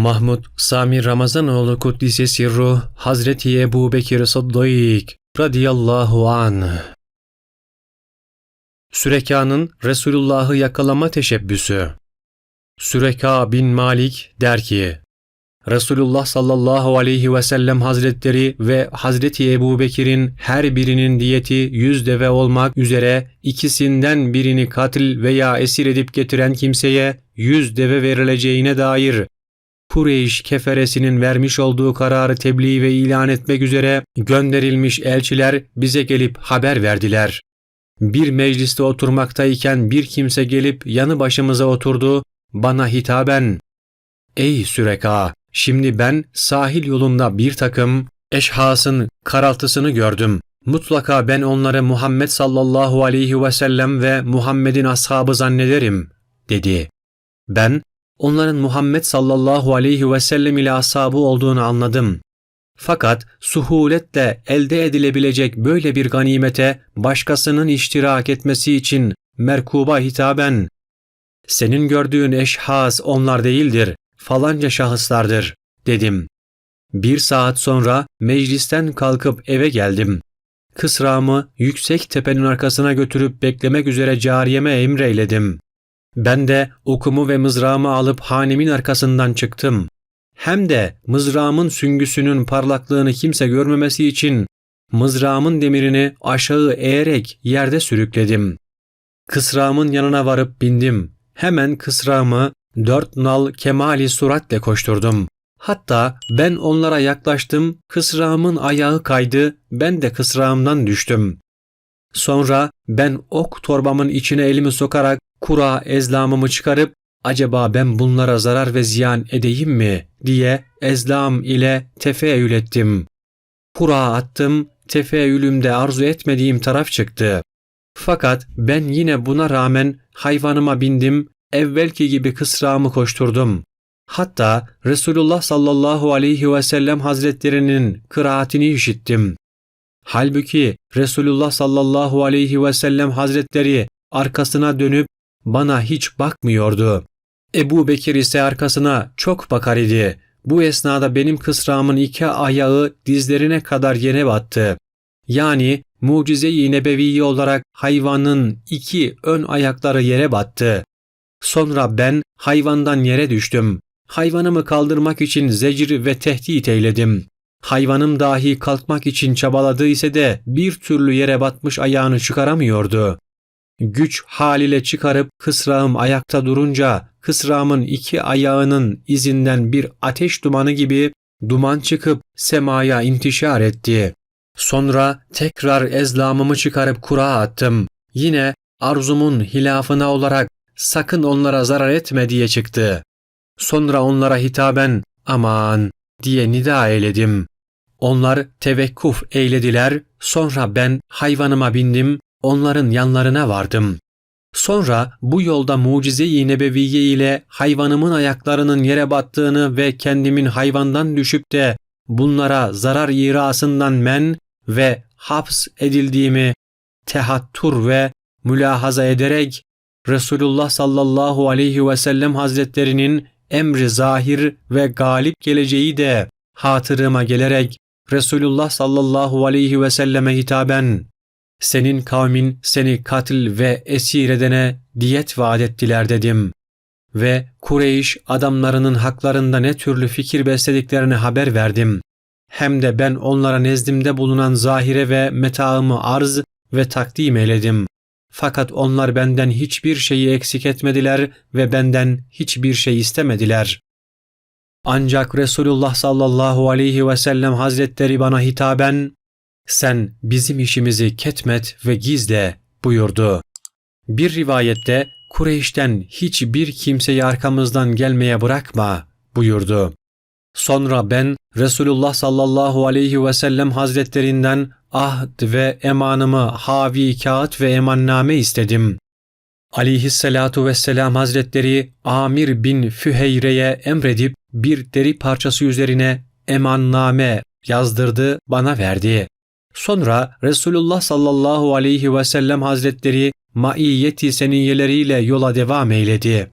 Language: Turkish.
Mahmud Sami Ramazanoğlu Kuddise Sirru Hazreti Ebu Bekir Sıddık radıyallahu anh Süreka'nın Resulullah'ı yakalama teşebbüsü. Süreka bin Malik der ki, Resulullah sallallahu aleyhi ve sellem hazretleri ve Hazreti Ebu Bekir'in her birinin diyeti yüz deve olmak üzere ikisinden birini katil veya esir edip getiren kimseye yüz deve verileceğine dair Kureyş keferesinin vermiş olduğu kararı tebliğ ve ilan etmek üzere gönderilmiş elçiler bize gelip haber verdiler. Bir mecliste oturmaktayken bir kimse gelip yanı başımıza oturdu, bana hitaben, ''Ey Süreka, şimdi ben sahil yolunda bir takım eşhasın karaltısını gördüm. Mutlaka ben onları Muhammed sallallahu aleyhi ve sellem ve Muhammed'in ashabı zannederim.'' dedi. Ben, onların Muhammed sallallahu aleyhi ve sellem ile ashabı olduğunu anladım. Fakat suhuletle elde edilebilecek böyle bir ganimete başkasının iştirak etmesi için merkuba hitaben, senin gördüğün eşhas onlar değildir, falanca şahıslardır, dedim. Bir saat sonra meclisten kalkıp eve geldim. Kısrağımı yüksek tepenin arkasına götürüp beklemek üzere cariyeme emreyledim. Ben de okumu ve mızrağımı alıp hanemin arkasından çıktım. Hem de mızrağımın süngüsünün parlaklığını kimse görmemesi için mızrağımın demirini aşağı eğerek yerde sürükledim. Kısrağımın yanına varıp bindim. Hemen kısrağımı dört nal kemali suratle koşturdum. Hatta ben onlara yaklaştım, kısrağımın ayağı kaydı, ben de kısrağımdan düştüm. Sonra ben ok torbamın içine elimi sokarak kura ezlamımı çıkarıp acaba ben bunlara zarar ve ziyan edeyim mi diye ezlam ile tefeyyül ettim. Kura attım, tefeyyülümde arzu etmediğim taraf çıktı. Fakat ben yine buna rağmen hayvanıma bindim, evvelki gibi kısrağımı koşturdum. Hatta Resulullah sallallahu aleyhi ve sellem hazretlerinin kıraatini işittim. Halbuki Resulullah sallallahu aleyhi ve sellem hazretleri arkasına dönüp bana hiç bakmıyordu. Ebu Bekir ise arkasına çok bakar idi. Bu esnada benim kısrağımın iki ayağı dizlerine kadar yere battı. Yani mucize-i nebeviye olarak hayvanın iki ön ayakları yere battı. Sonra ben hayvandan yere düştüm. Hayvanımı kaldırmak için zecir ve tehdit eyledim. Hayvanım dahi kalkmak için çabaladı ise de bir türlü yere batmış ayağını çıkaramıyordu. Güç haliyle çıkarıp kısrağım ayakta durunca kısrağımın iki ayağının izinden bir ateş dumanı gibi duman çıkıp semaya intişar etti. Sonra tekrar ezlamımı çıkarıp kura attım. Yine arzumun hilafına olarak sakın onlara zarar etme diye çıktı. Sonra onlara hitaben aman diye nida eyledim. Onlar tevekkuf eylediler, sonra ben hayvanıma bindim, onların yanlarına vardım. Sonra bu yolda mucize-i nebeviye ile hayvanımın ayaklarının yere battığını ve kendimin hayvandan düşüp de bunlara zarar irasından men ve haps edildiğimi tehattur ve mülahaza ederek Resulullah sallallahu aleyhi ve sellem hazretlerinin emri zahir ve galip geleceği de hatırıma gelerek Resulullah sallallahu aleyhi ve selleme hitaben senin kavmin seni katil ve esir edene diyet vaat ettiler dedim. Ve Kureyş adamlarının haklarında ne türlü fikir beslediklerini haber verdim. Hem de ben onlara nezdimde bulunan zahire ve metaımı arz ve takdim eyledim. Fakat onlar benden hiçbir şeyi eksik etmediler ve benden hiçbir şey istemediler. Ancak Resulullah sallallahu aleyhi ve sellem hazretleri bana hitaben, sen bizim işimizi ketmet ve gizle buyurdu. Bir rivayette Kureyş'ten hiçbir kimseyi arkamızdan gelmeye bırakma buyurdu. Sonra ben Resulullah sallallahu aleyhi ve sellem hazretlerinden ahd ve emanımı havi kağıt ve emanname istedim. Aleyhisselatu vesselam hazretleri Amir bin Füheyre'ye emredip bir deri parçası üzerine emanname yazdırdı bana verdi. Sonra Resulullah sallallahu aleyhi ve sellem hazretleri maiyeti seniyeleriyle yola devam eyledi.